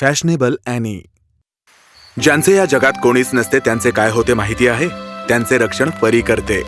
Fashionable Annie. ज्यांचे या जगात कोणीच नसते त्यांचे काय होते माहिती आहे? त्यांचे रक्षण परी करते.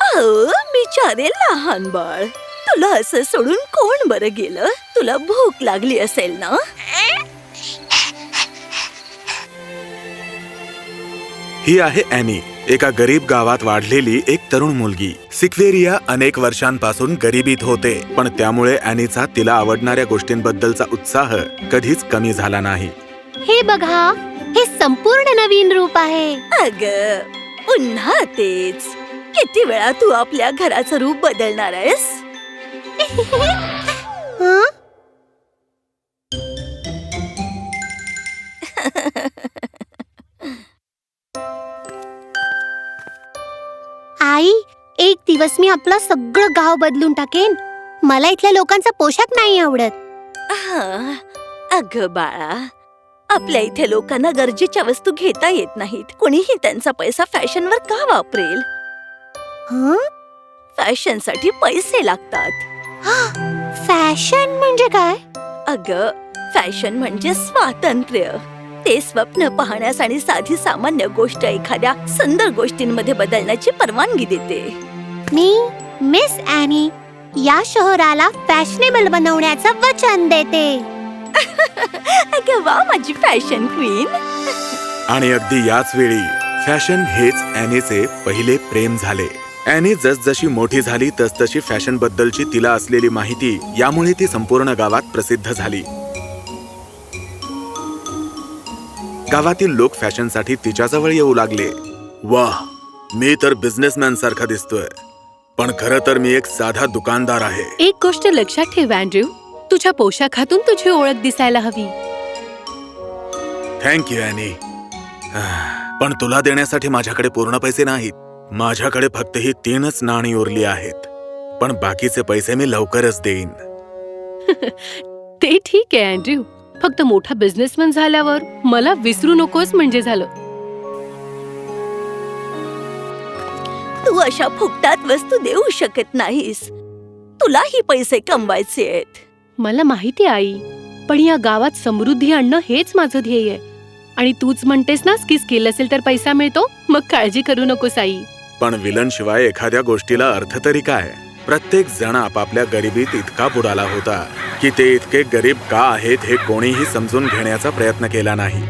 अहो बिचारे लहान बाळ. तुला असं सोडून कोण बरं गेलं? तुला भूक लागली असेल ना? ही आहे अॅनी. एका गरीब गावात वाढलेली एक तरुण मुलगी. सिक्वेरिया अनेक वर्षांपासून गरिबीत होते पण त्यामुळे अॅनीचा तिला आवडणाऱ्या गोष्टींबद्दलचा उत्साह कधीच कमी झाला नाही. हे बघा हे संपूर्ण नवीन रूप आहे. अग पुन्हा तेच. किती वेळा तू आपल्या घराचं रूप बदलणार आहेस? हं? आई एक दिवस मी आपलं सगळं गाव बदलून टाकेन. मला इथल्या लोकांचा पोशाख नाही आवडत. हा, अगं बाळा. आपल्या इथे लोकांना गरजेच्या वस्तू घेता येत नाहीत. कोणीही त्यांचा पैसा फॅशनवर का वापरेल? हं? फॅशनसाठी पैसे लागतात. फॅशन म्हणजे काय? अग फॅशन म्हणजे स्वातंत्र्य. ते स्वप्न पाहण्यास आणि साधी सामान्य गोष्ट एखाद्या सुंदर गोष्टींमध्ये बदलण्याची परवानगी देते. मी मिस ॲनी या शहराला फॅशनेबल बनवण्याचं वचन देते. अगं वा माझी फॅशन क्वीन. आणि अगदी याच वेळी फॅशन हेच अॅनीचे पहिले प्रेम झाले. अॅनी जसजशी मोठी झाली तसतशी फॅशन बद्दलची तिला असलेली माहिती यामुळे ती संपूर्ण गावात प्रसिद्ध झाली. गावातील लोक फॅशनसाठी तिच्याजवळ येऊ लागले. वाह मी तर बिझनेसमॅन सारखा दिसतोय. पण खरं तर मी एक साधा दुकानदार आहे. एक गोष्ट लक्षात ठेव अँड्र्यू. तुझ्या पोशाखातून तुझी ओळख दिसायला हवी. थँक यू अॅनी पण तुला देण्यासाठी माझ्याकडे पूर्ण पैसे नाहीत. माझ्याकडे फक्त ही तीनच नाणी उरली आहेत. पण बाकीचे पैसे मी लवकरच देईन. ते ठीक आहे अँड्र्यू. फक्त मोठा बिझनेसमॅन झाल्यावर मला विसरू नकोस म्हणजे झालं. तू अशा फुकटात वस्तू देऊ शकत नाहीस. तुलाही पैसे कमवायचे आहेत. मला माहिती आहे, आई पण या गावात समृद्धी आणणं हेच माझं ध्येय आहे. आणि तूच म्हणतेस ना की स्किल असेल तर पैसा मिळतो मग काळजी करू नकोस आई. पण विलन शिवाय एखाद्या गोष्टीला अर्थ तरी काय? प्रत्येक जण आपापल्या गरिबीत इतका बुडाला होता. की ते इतके गरीब का आहेत हे कोणीही समजून घेण्याचा प्रयत्न केला नाही.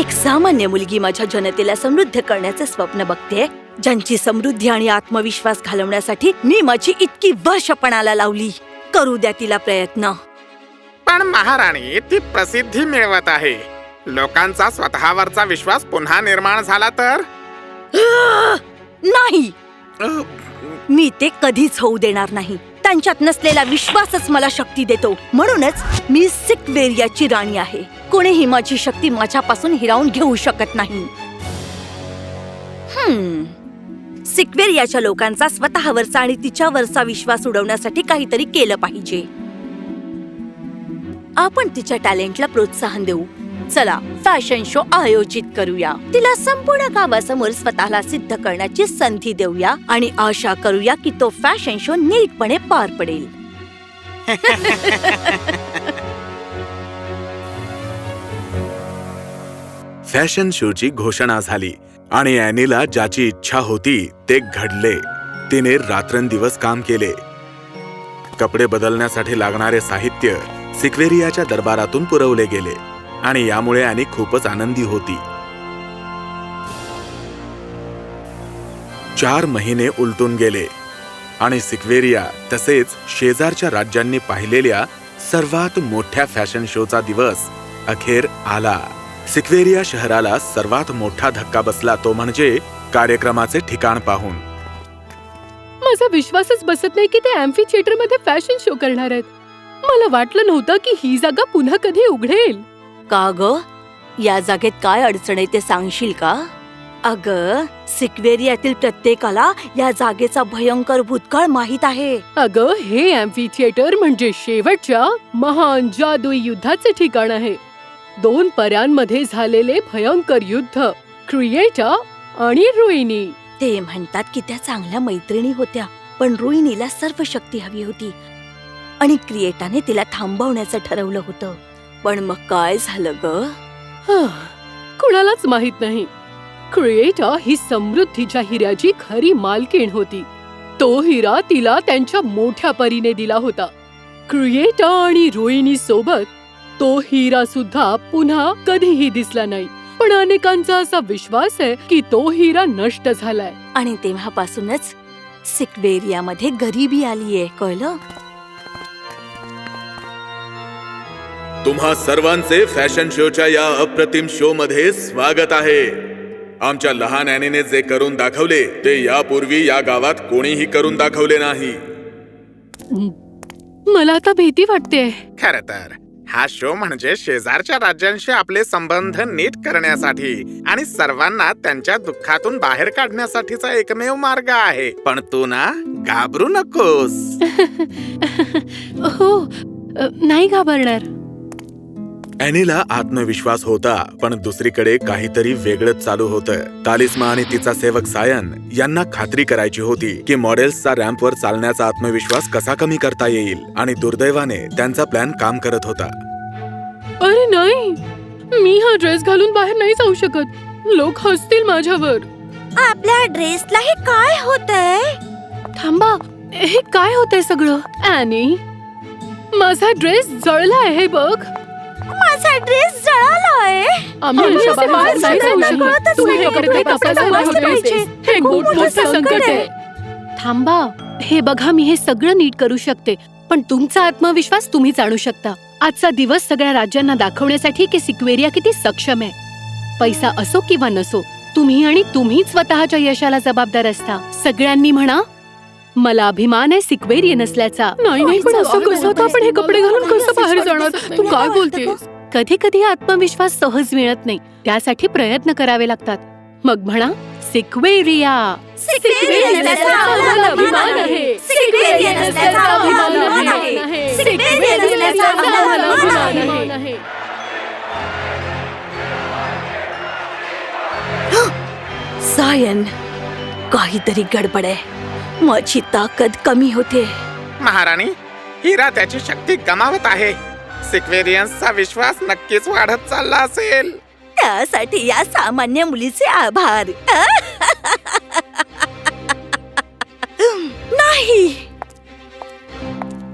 एक सामान्य मुलगी माझ्या जनतेला समृद्ध करण्याचे स्वप्न बघते. ज्यांची समृद्धी आणि आत्मविश्वास घालवण्यासाठी मी माझी इतकी वर्षपणाला लावली. करू द्या तिला प्रयत्न. पण महाराणी ती प्रसिद्धी मिळवत आहे. लोकांचा स्वतःवरचा विश्वास पुन्हा निर्माण झाला तर? नाही! मी ते कधीच होऊ देणार नाही. त्यांच्यात नसलेला विश्वासच मला शक्ती देतो. म्हणूनच मी सिक्वेरियाची राणी आहे. कोणीही माझी शक्ती माझ्यापासून हिरावून घेऊ शकत नाही. हम्म. सिक्वेरियाच्या लोकांचा स्वतःवरचा आणि तिच्यावरचा विश्वास उडवण्यासाठी काहीतरी केलं पाहिजे. आपण तिच्या टॅलेंटला प्रोत्साहन देऊ. चला फॅशन शो आयोजित करूया. तिला संपूर्ण गावासमोर स्वतःला सिद्ध करण्याची संधी देऊया आणि आशा करूया की तो फॅशन शो नीटपणे पार पडेल. फॅशन शोची घोषणा झाली आणि अॅनीला ज्याची इच्छा होती ते घडले. तिने रात्रंदिवस काम केले. कपडे बदलण्यासाठी लागणारे साहित्य सिक्वेरियाच्या दरबारातून पुरवले गेले. आणि यामुळे आणि खूपच आनंदी होती. चार महिने उलटून गेले आणि सिक्वेरिया तसेच शेजारच्या राज्यांनी पाहिलेल्या सर्वात मोठ्या फॅशन शोचा दिवस अखेर आला. सिक्वेरिया शहराला सर्वात मोठा धक्का बसला तो म्हणजे कार्यक्रमाचे ठिकाण पाहून. माझा विश्वासच बसत नाही की ते अॅम्फी थिएटरमध्ये फॅशन शो करणार आहेत. मला वाटलं नव्हतं की ही जागा पुन्हा कधी उघडेल. का ग? या जागेत काय अडचण आहे ते सांगशील का? अग सिक्वेरियातील प्रत्येकाला या जागेचा भयंकर भूतकाळ माहीत आहे. अगं हे अॅम्फी थिएटर म्हणजे शेवटच्या महान जादुई युद्धाचे ठिकाण आहे. दोन पर्यांमध्ये झालेले भयंकर युद्ध क्रिएटा आणि रुईनी. ते म्हणतात की त्या चांगल्या मैत्रिणी होत्या पण रोहिणीला सर्व शक्ती हवी होती आणि क्रिएटाने तिला थांबवण्याचं ठरवलं होतं. पण मग काय झालं ग? कुणालाच माहीत नाही. क्रिएटा ही समृद्धीच्या हिऱ्याची खरी मालकीण होती. तो हिरा तिला त्यांच्या मोठ्या परीने दिला होता. क्रिएटा आणि रोहिणी सोबत तो हिरा सुद्धा पुन्हा कधीही दिसला नाही. पण अनेकांचा असा विश्वास आहे की तो हिरा नष्ट झालाय. आणि तेव्हापासूनच सिक्वेरियामध्ये गरिबी आलीये कळलं? तुम्हा सर्वांचे फॅशन शोच्या या अप्रतिम शो मध्ये स्वागत आहे. आमच्या लहान ॲनीने जे करून दाखवले ते यापूर्वी या गावात कोणीही करून दाखवले नाही. मला आता भीती वाटते खर तर हा शो म्हणजे शेजारच्या राज्यांशी आपले संबंध नीट करण्यासाठी आणि सर्वांना त्यांच्या दुःखातून बाहेर काढण्यासाठीचा एकमेव मार्ग आहे. पण तू ना घाबरू नकोस. हो अ, नाही घाबरणार. ॲनीला आत्मविश्वास होता पण दुसरीकडे काहीतरी वेगळंच चालू होतं. तालिस्मा आणि तिचा सेवक सायन यांना खात्री करायची होती की मॉडेल्सचा रॅम्पवर चालण्याचा आत्मविश्वास कसा कमी करता येईल आणि दुर्दैवाने त्यांचा प्लॅन काम करत होता. अरे नाही! मी हा ड्रेस घालून बाहेर नाही जाऊ शकत. लोक हसतील माझ्यावर. आपल्या ड्रेसला हे काय होतंय? थांबा हे काय होतंय सगळं? ॲनी माझा ड्रेस जळलाय हे बघ. माझा ड्रेस जळालाय आम्ही नाही. जाऊ शकत तू हे. कपडे. हे खूप मोठं संकट आहे. थांबा. हे बघा मी हे सगळं नीट करू शकते. पण तुमचा आत्मविश्वास तुम्हीच आणू शकता. आजचा दिवस सगळ्या राज्यांना दाखवण्यासाठी की सिक्वेरिया किती सक्षम आहे. पैसा असो किंवा नसो तुम्ही आणि तुम्हीच स्वतःच्या यशाला जबाबदार असता. सगळ्यांनी म्हणा मला अभिमान आहे सिक्वेरियन असल्याचा. नाही नाही पण असं कसं? आता आपण हे कपडे घालून कसं बाहेर जाणार? तू काय बोलतेस? कधी कधी आत्मविश्वास सहज मिळत नाही. त्यासाठी प्रयत्न करावे लागतात. मग म्हणा सिक्वेरिया. सिक्वेरियन असल्याचा आम्हाला अभिमान आहे. सिक्वेरियन असल्याचा आम्हाला अभिमान आहे. सिक्वेरियन असल्याचा आम्हाला अभिमान आहे. सायन काहीतरी गडबड आहे. माझी ताकद कमी होते. महाराणी हिरा त्याची शक्ती गमावत आहे. सिक्वेरियन्सचा विश्वास नक्कीच वाढत चालला असेल. त्यासाठी या सामान्य मुलीचे आभार. नाही.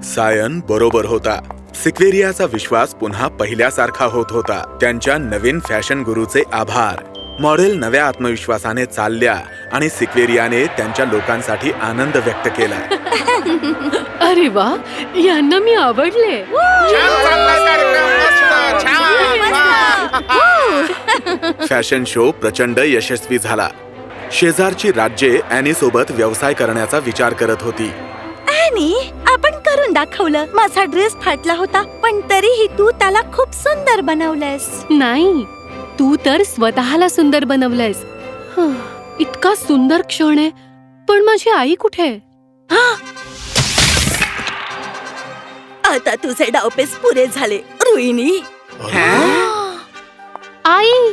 सायन बरोबर होता. सिक्वेरियाचा विश्वास पुन्हा पहिल्यासारखा होत होता. त्यांच्या नवीन फॅशन गुरुचे आभार. मॉडेल नव्या आत्मविश्वासाने चालल्या आणि सिक्वेरियाने त्यांच्या लोकांसाठी आनंद व्यक्त केला. अरे वा यांना मी आवडले. फॅशन शो प्रचंड यशस्वी झाला. शेजारची राज्ये अॅनी सोबत व्यवसाय करण्याचा विचार करत होती. आणि आपण करून दाखवलं. माझा ड्रेस फाटला होता पण तरीही तू त्याला खूप सुंदर बनवलंयस. नाही तू तर स्वतःला सुंदर बनवलंयस. हं, इतका सुंदर क्षण आहे. पण माझी आई कुठे? आहे? आता तुझे डावपेच पुरे झाले रुईनी. आई!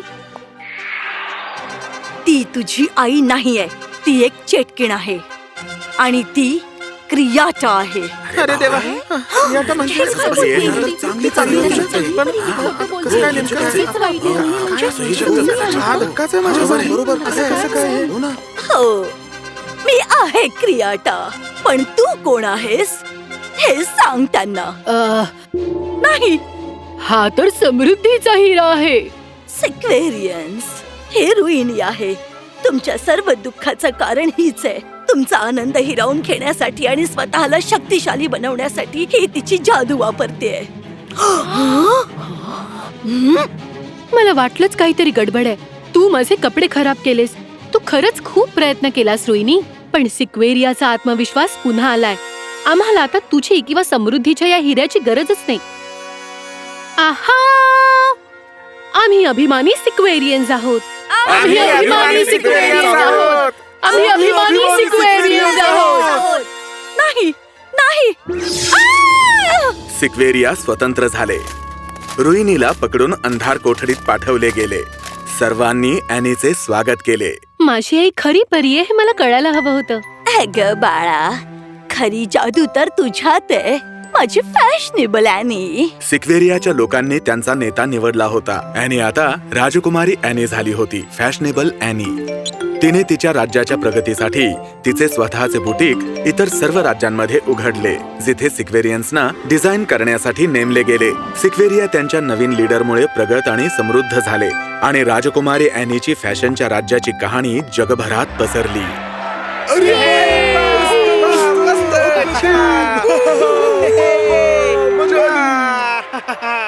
ती तुझी आई नाहीये. ती एक चेटकीण आहे. आणि ती क्रियाटा आहे. अरे देवा. ही आता म्हणजे चांगली चांगली. पण कसं काय नेमकं काय? हा धक्काच आहे. माझ्यावर. बरोबर कसं कसं काय? हो मी आहे क्रियाटा. पण तू कोण आहेस? हे सांग त्यांना. अ, नाही. हा तर समृद्धीचा हिरा आहे. सिक्वेरियन्स. हे रुईनी आहे. तुमच्या सर्व दुःखाचं कारण हीच आहे. तुमचा आनंद हिरावून घेण्यासाठी आणि स्वतःला शक्तिशाली बनवण्यासाठी ही तिची जादू वापरते. मला वाटलंच काहीतरी गडबड आहे. तू माझे कपडे खराब केलेस. तू खरंच खूप प्रयत्न केलास रोहिणी. पण सिक्वेरियाचा आत्मविश्वास पुन्हा आलाय. आम्हाला आता तुझी किंवा समृद्धीच्या या हिऱ्याची गरजच नाही. आहा! आम्ही अभिमानी सिक्वेरियन्स आहोत. आम्ही अभिमानी सिक्वेरियन्स आहोत. आम्ही अभिमानी सिक्वेरियन्स आहोत. नाही नाही! सिक्वेरिया स्वतंत्र झाले. रुईनीला पकडून अंधार कोठडीत पाठवले गेले. सर्वांनी अॅनीचे स्वागत केले. माझी आई खरी परी आहे हे मला कळायला हवं होतं. अग बाळा खरी जादू तर तुझ्यात आहे. माझी फॅशनेबल ॲनी सिक्वेरियाच्या लोकांनी त्यांचा नेता निवडला होता. अॅनी आता राजकुमारी अॅनी झाली होती. Fashionable Annie. तिने तिच्या राज्याच्या प्रगतीसाठी तिचे स्वतःचे बुटीक इतर सर्व राज्यांमध्ये उघडले जिथे सिक्वेरियन्सना डिझाईन करण्यासाठी नेमले गेले. सिक्वेरिया त्यांच्या नवीन लीडरमुळे प्रगत आणि समृद्ध झाले आणि राजकुमारी अॅनीची फॅशनच्या राज्याची कहाणी जगभरात पसरली. अरे